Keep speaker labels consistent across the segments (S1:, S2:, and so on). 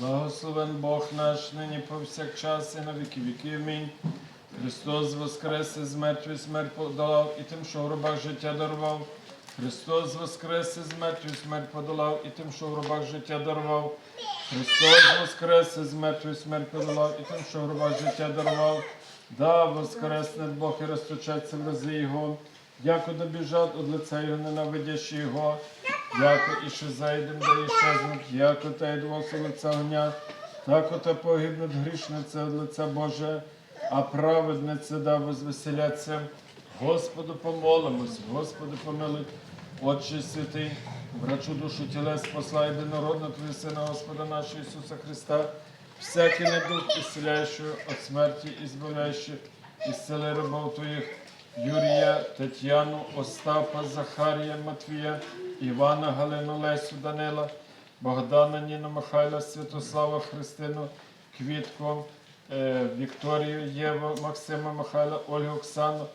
S1: Благословен Бог наш, нині повсякчас і на віки віки. Амінь. Христос воскрес із мертвих смерть подолав і тим, що в гробах життя дарував. Христос воскрес із мертвих смерть подолав і тим, що в гробах життя дарував. Христос воскрес із мертвих смерть подолав і тим, що в гробах життя дарував. Да, воскресне Бог і розточаться в рази Його. Яко добіжать од лиця Його ненавидящі Його, яко і ще зайдем, да і щезнуть, яко та й двох лиця огня, так ота погибнуть грішниці від лиця Боже, а праведниці да возвеселяться. Господу помолимось, Господи помилуй, Отче святий, врачу душу тілес, посла єдинородного Твого Сина, Господа нашого Ісуса Христа, всякий недух, ісцеляючий от смерті, і збавляючий, ісцели рабов Твоїх, Юрія, Тетяну, Остапа, Захарія, Матвія, Івана, Галину, Лесю, Данила, Богдана, Ніну, Михайла, Святослава, Христину, Квітку, е, Вікторію, Єву, Максима, Михайла, Ольгу, Оксану,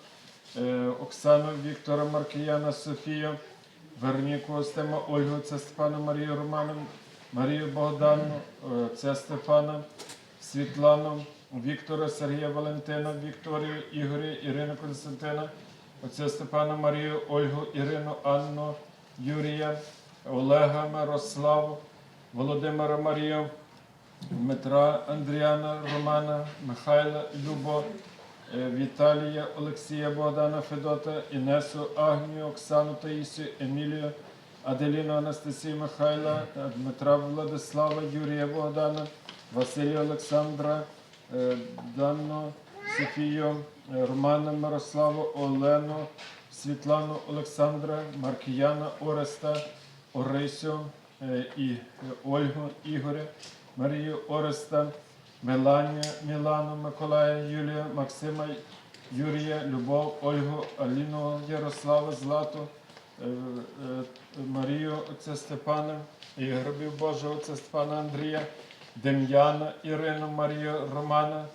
S1: е, Оксану, Віктора, Маркіяна, Софію, Верніку, Остема, Ольгу, це Степана, Марію, Роману, Марію Богдану, е, це Стефана, Світлану, Віктора, Сергія Валентина, Вікторію, Ігоря, Ірину Константина, отця Степана Марію, Ольгу, Ірину, Анну, Юрія, Олега, Мирославу, Володимира Марію, Дмитра, Андріана, Романа, Михайла, Любо, е, Віталія, Олексія, Богдана, Федота, Інесу, Агнію, Оксану, Таїсію, Емілію, Аделіну, Анастасію, Михайла, Дмитра Владислава, Юрія Богдана, Василія Олександра, Данну, Софію, е, Романа, Мирославу, Олену, Світлану, Олександра, Маркіяна, Ореста, Орисю е, і е, Ольгу, Ігоря, Марію Ореста, Меланію, Мілану, Миколая, Юлія, Максима, Юрія, Любов, Ольгу, Аліну, Ярослава, Злату, е, е, Марію, отця Степана, і гробів Божого отця Степана Андрія, Дем'яна, Ірину, Марію, Романа,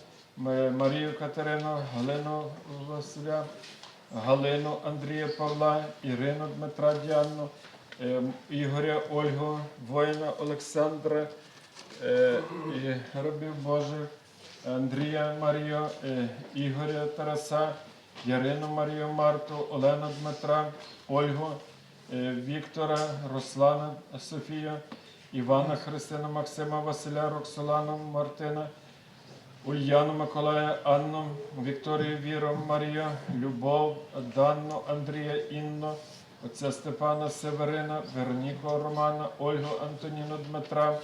S1: Марію Катерину, Галину Василя, Галину Андрія Павла, Ірину Дмитра Діану, е, Ігоря Ольгу, воїна Олександра, е, і Божих, Андрія Марію, е, Ігоря Тараса, Ярину Марію Марту, Олену Дмитра, Ольгу, е, Віктора, Руслана Софію, Івана Христина, Максима, Василя, Роксолану, Мартина, Ульяну Миколая, Анну, Вікторію Віру, Марію, Любов, Данну, Андрія, Інну, отця Степана Северина, Вероніку Романа, Ольгу Антоніну Дмитра,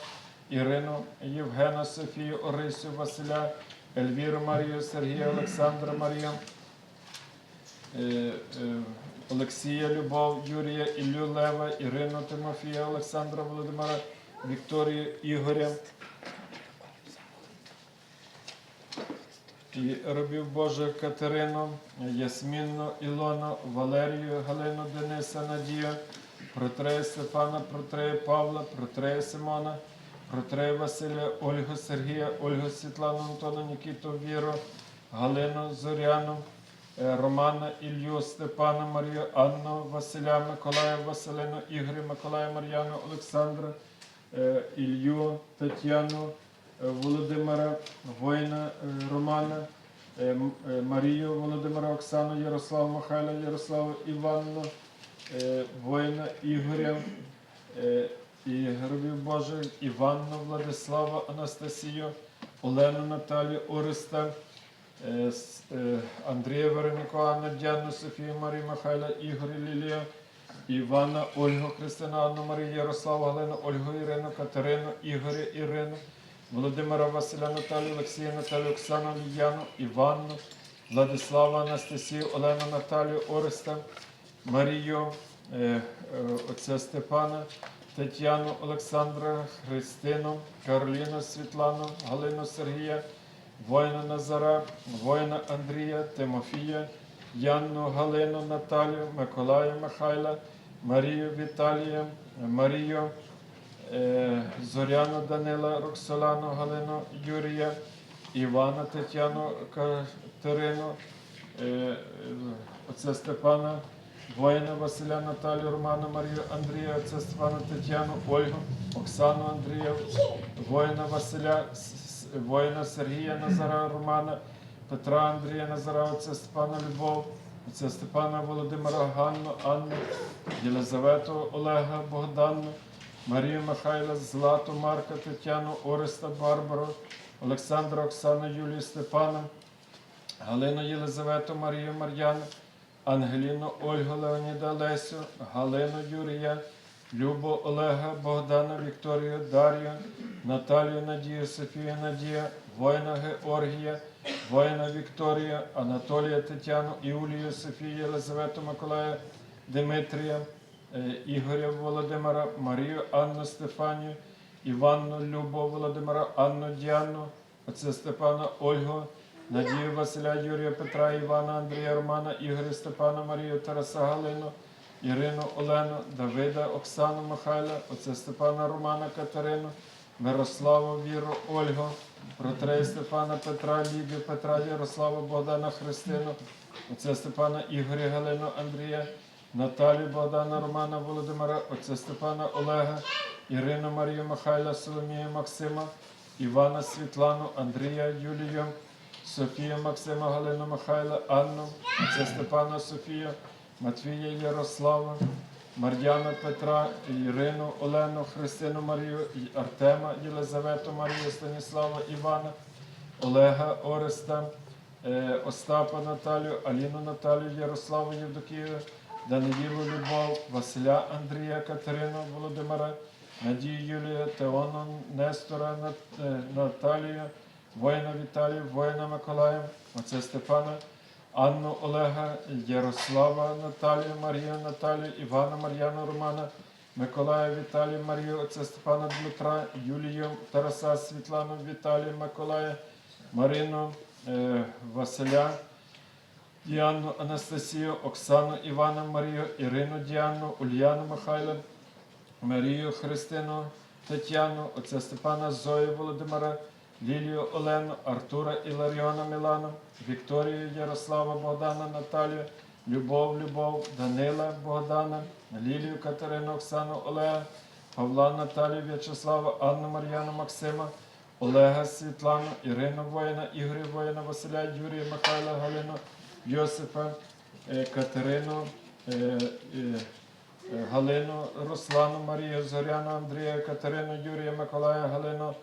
S1: Ірину, Євгена, Софію, Орисю, Василя, Ельвіру Марію, Сергія, Олександра Марію, е, е, Олексія Любов, Юрія, Іллю Лева, Ірину Тимофія, Олександра Володимира, Вікторію Ігоря. І робів Боже Катерину, Ясмінну, Ілону, Валерію, Галину, Дениса, Надію, Протрея Стефана, Протрея Павла, Протрея Симона, Протрея Василя, Ольгу Сергія, Ольгу Світлану, Антону, Нікіту, Віру, Галину, Зоряну, е, Романа, Ілью, Степана, Марію, Анну, Василя, Миколая, Василину, Ігоря, Миколая, Мар'яну, Олександра, Ілью, Тетяну, е, Володимира, воїна е, Романа, е, е, Марію, Володимира, Оксану, Ярослава, Михайла, Ярославу, Іванну, е, воїна Ігоря, е, і гробів Божих, Іванну, Владислава, Анастасію, Олену, Наталію, Ореста, е, е, Андрія Вероніку, Анну, Діану, Софію, Марію, Михайла, Ігоря, Лілію, Івана, Ольгу, Христину, Анну, Марію, Ярославу, Галину, Ольгу, Ірину, Катерину, Ігоря, Ірину, Володимира, Василя, Наталію, Олексія, Наталію, Оксану, Ліяну, Іванну, Владислава, Анастасію, Олену, Наталію, Ореста, Марію, е, е, отця Степана, Тетяну, Олександра, Христину, Кароліну, Світлану, Галину, Сергія, воїна Назара, воїна Андрія, Тимофія, Янну, Галину, Наталію, Миколая, Михайла, Марію, Віталія, Марію, е, Зоряну Данила, Роксолану, Галину, Юрія, Івана, Тетяну, Катерину, е, е, Степана, воїна Василя, Наталію, Романа, Марію, Андрія, отця Степана, Тетяну, Ольгу, Оксану, Андрія, воїна Василя, воїна Сергія, Назара, Романа, Петра, Андрія, Назара, отця Степана, Любов, отця Степана, Володимира, Ганну, Анну, Єлизавету, Олега, Богдану, Марію Михайла, Злату, Марка, Тетяну, Ореста, Барбару, Олександра, Оксану, Юлію, Степана, Галину Єлизавету, Марію Мар'яну, Ангеліну, Ольгу, Леоніда, Лесю, Галину Юрія, Любу, Олега, Богдана, Вікторію, Дар'ю, Наталію, Надію, Софію, Надія, воїна Георгія, воїна Вікторію, Анатолія, Тетяну, Іулію, Софію, Єлизавету, Миколая, Димитрія, е, Ігоря Володимира, Марію, Анну Стефанію, Іванну, Любов Володимира, Анну Діану, отця Степана, Ольгу, Надію Василя, Юрія Петра, Івана, Андрія, Романа, Ігоря Степана, Марію, Тараса Галину, Ірину, Олену, Давида, Оксану, Михайла, отця Степана, Романа, Катерину, Мирославу, Віру, Ольгу, Протрея Степана, Петра, Лідію, Петра, Ярослава, Богдана, Христину, отця Степана, Ігоря, Галину, Андрія, Наталію, Богдана, Романа, Володимира, отця Степана, Олега, Ірину, Марію, Михайла, Соломію, Максима, Івана, Світлану, Андрія, Юлію, Софію, Максима, Галину, Михайла, Анну, отця Степана, Софію, Матвія, Ярослава, Мар'яна Петра, Ірину, Олену, Христину Марію, Артема, Єлизавету, Марію, Станіслава, Івана, Олега Ореста, е, Остапа Наталію, Аліну Наталію, Ярославу Євдокію, Даниїлу Любов, Василя Андрія, Катерину Володимира, Надію Юлію, Теону Нестора, е, Наталію, воїна Віталію, воїна Миколая, отця Степана, Анну Олега, Ярослава Наталію, Марію Наталію, Івана Мар'яна Романа, Миколая Віталію, Марію, отця Степана Дмитра, Юлію, Тараса, Світлану, Віталію, Миколая, Марину, е, Василя, Діану, Анастасію, Оксану, Івана, Марію, Ірину, Діану, Ульяну Михайла, Марію Христину, Тетяну, отця Степана Зою Володимира, Лілію Олену, Артура Іларіона Мілану, Вікторію Ярослава Богдана Наталію, Любов, Любов, Данила Богдана, Лілію Катерину, Оксану Олега, Павла Наталію, В'ячеслава, Анну Мар'яну Максима, Олега Світлану, Ірину Воїна, Ігоря Воїна, Василя, Юрія Михайла, Галину, Йосипа, е, Катерину, е, е, Галину, Руслану, Марію, Зоряну, Андрія, Катерину, Юрія, Миколая, Галину,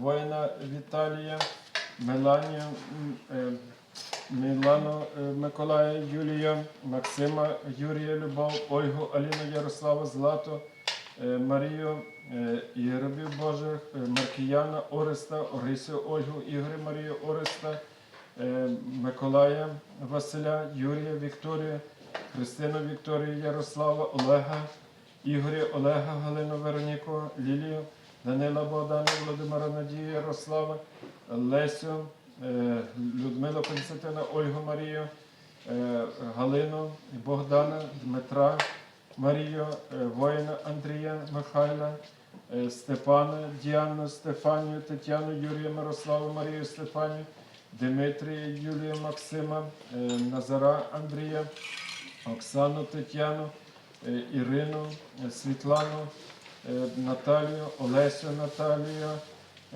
S1: воїна Віталія, Меланію, е, Мілану, е, Миколая, Юлія, Максима, Юрія, Любов, Ольгу, Аліну, Ярославу, Злату, е, Марію, е, і Божих, е, Маркіяна, Ореста, Орисю, Ольгу, Ігоря, Марію, Ореста, е, Миколая, Василя, Юрія, Вікторію, Христину Вікторію, Ярослава, Олега, Ігоря, Олега, Галину Вероніку, Лілію, Данила Богдана, Володимира Надію, Ярослава, Лесю, е, Людмилу Константина, Ольгу Марію, е, Галину, Богдана, Дмитра, Марію, е, воїна Андрія, Михайла, Степана, Діану, Стефанію, Тетяну, Юрія, Мирославу, Марію, Стефанію, Дмитрія, Юлію, Максима, Назара, Андрія, Оксану Тетяну, Ірину, Світлану, Наталію, Олесю Наталію,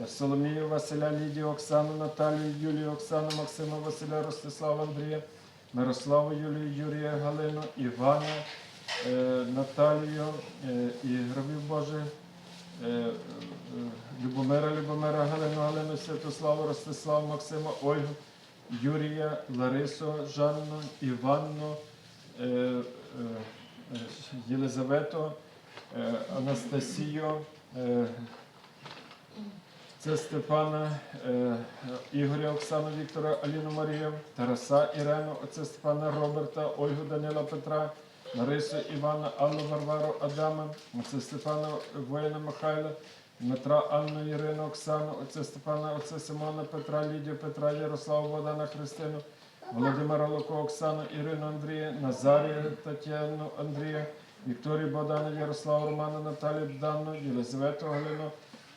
S1: е, Соломію Василя, Лідію, Оксану Наталію, Юлію, Оксану, Максима Василя, Ростислава Андрія, Мирославу Юлію, Юрія Галину, Івана, е, Наталію е, і гробів Божих. е, е, Любомира, Любомира, Галину, Галину, Святославу, Ростиславу, Максима, Ольгу, Юрія, Ларису, Жанну, Іванну, е, е, е, Єлизавету, е, Анастасію, е, це Степана, е, Ігоря, Оксану, Віктора, Аліну Марію, Тараса, Ірену, оце Степана, Роберта, Ольгу, Данила, Петра, Ларису, Івана, Аллу, Варвару, Адама, оце Степана, воїна Михайла, Дмитра, Анну, Ірину, Оксану, оце Степана, оце Симона, Петра, Лідію, Петра, Ярославу, Богдана, Христину, Володимира Луко, Оксану, Ірину, Андрія, Назарія, Тетяну, Андрія, Вікторію, Богдана, Ярославу, Романа, Наталію, Данну, Єлизавету, Галину,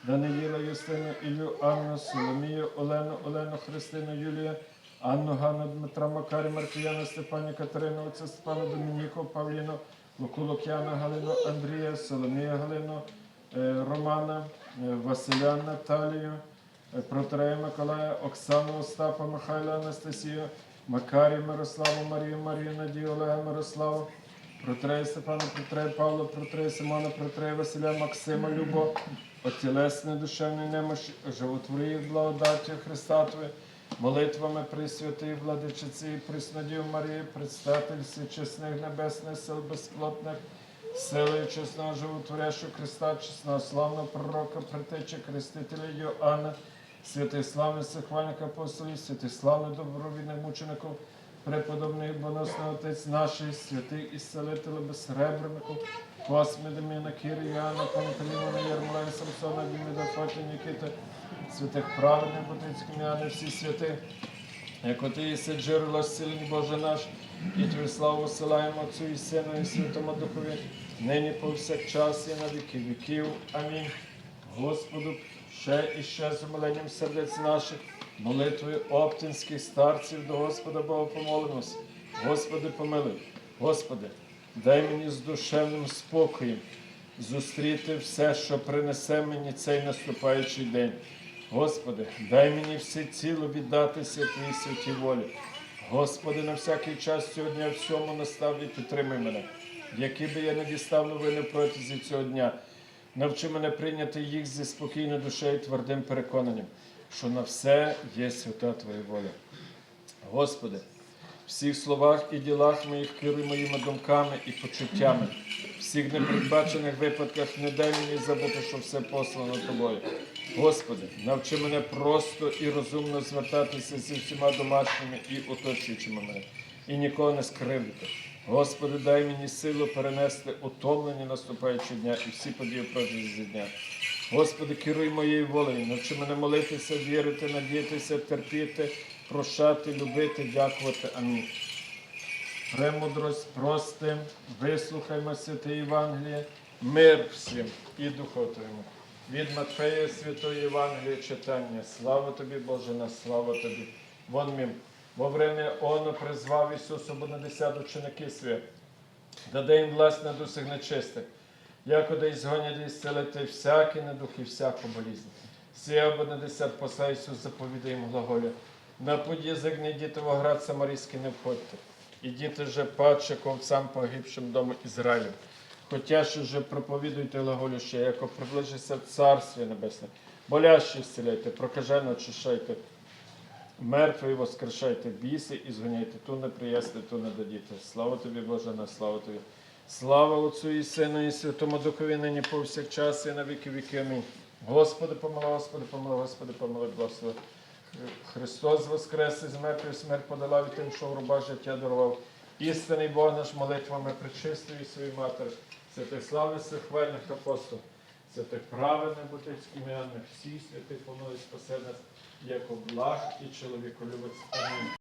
S1: Даниїла, Юстину, Ілю, Анну, Соломію, Олену, Олену, Христину, Юлія, Анну, Ганну, Дмитра, Макарі, Маркіяна, Степані, Катерину, отця Степана, Домініку, Павліну, Луку, Лук'яна, Галину, Андрія, Соломія, Галину, е, Романа, е, Василя, Наталію, е, Протрея Миколая, Оксану, Остапа, Михайла, Анастасію, Макарі, Мирославу, Марію, Марію, Надію, Олега, Мирославу, Протрея Степана, Протрея Павла, Протрея Симона, Протрея Василя, Максима, Любов, отілесне душевної немощі, животвори їх благодаті Твої, молитвами Пресвятої Владичиці і Преснодів Марії, предстательці чесних небесних сил безплотних, силою чесного животворящого Христа, чесного славного пророка, притечі Хрестителя Йоанна, святих славних сихвальних апостолів, святих славних добровільних мучеників, преподобний боносний Отець наший, святий ісцелителя безсребреників, Косми, Деміна, Кири, Яна, Пантелімона, Єрмолая, Самсона, Діміда, Фоті, Нікіта, святих праведних, Бутицьких, Яни, всі святих, як і єси джерело сильний Боже наш, і Твою славу силаємо Отцю і Сину і Святому Духові, нині повсякчас і на віки віків. Амінь. Господу, ще і ще з умиленням сердець наших, молитвою оптинських старців до Господа Бога помолимось. Господи, помилуй, Господи, дай мені з душевним спокоєм зустріти все, що принесе мені цей наступаючий день. Господи, дай мені все ціло віддатися Твоїй святій волі. Господи, на всякий час цього дня всьому настав і підтримай мене, які би я не дістав новини протязі цього дня. Навчи мене прийняти їх зі спокійною душею і твердим переконанням, що на все є свята Твоя воля. Господи, в всіх словах і ділах моїх керуй моїми думками і почуттями. В всіх непередбачених випадках не дай мені забути, що все послано тобою. Господи, навчи мене просто і розумно звертатися зі всіма домашніми і оточуючими мене, і нікого не скривдити. Господи, дай мені силу перенести утомлення наступаючого дня і всі події протягом дня. Господи, керуй моєю волею, навчи мене молитися, вірити, надіятися, терпіти, прощати, любити, дякувати. Амінь. Премудрость простим, вислухаймо святе Євангеліє, мир всім і духу Твоєму. Від Матфея Святої Євангелія читання. Слава тобі, Боже, на слава тобі. Вон мім. Во время оно призвав Ісус обонадесят ученики свої, даде їм власть над усіх нечистих, якоди ізгонять і зцелити всякий недух і всяку болізнь. Сі обонадесят посла Ісус заповідає їм глаголя. На путь язик не йдіте в оград Самарійський не входьте. Ідіте же паче ковцам погибшим дому Ізраїлю. Хотя що же проповідуйте глаголю ще, яко приближиться Царстві Небесне. Болящі зціляйте, прокажено очищайте, мертві воскрешайте, біси і згоняйте, ту не ту не дадіте. Слава тобі, Боже, на славу тобі. Слава Отцю і Сину, і Святому Духові, нині повсякчас, і на віки віки. Амінь. Господи, помилуй, Господи, помилуй, Господи, помилуй, благослови. Христос воскрес із мертвих смерть подолав і тим, що в руба життя дарував. Істинний Бог наш молитвами причистої своїй матері, святих славних хвальних апостолів, святих праведних бутицьких ім'яних, всіх святих помилуй спасе нас, як благ і чоловіколюбець. Амінь.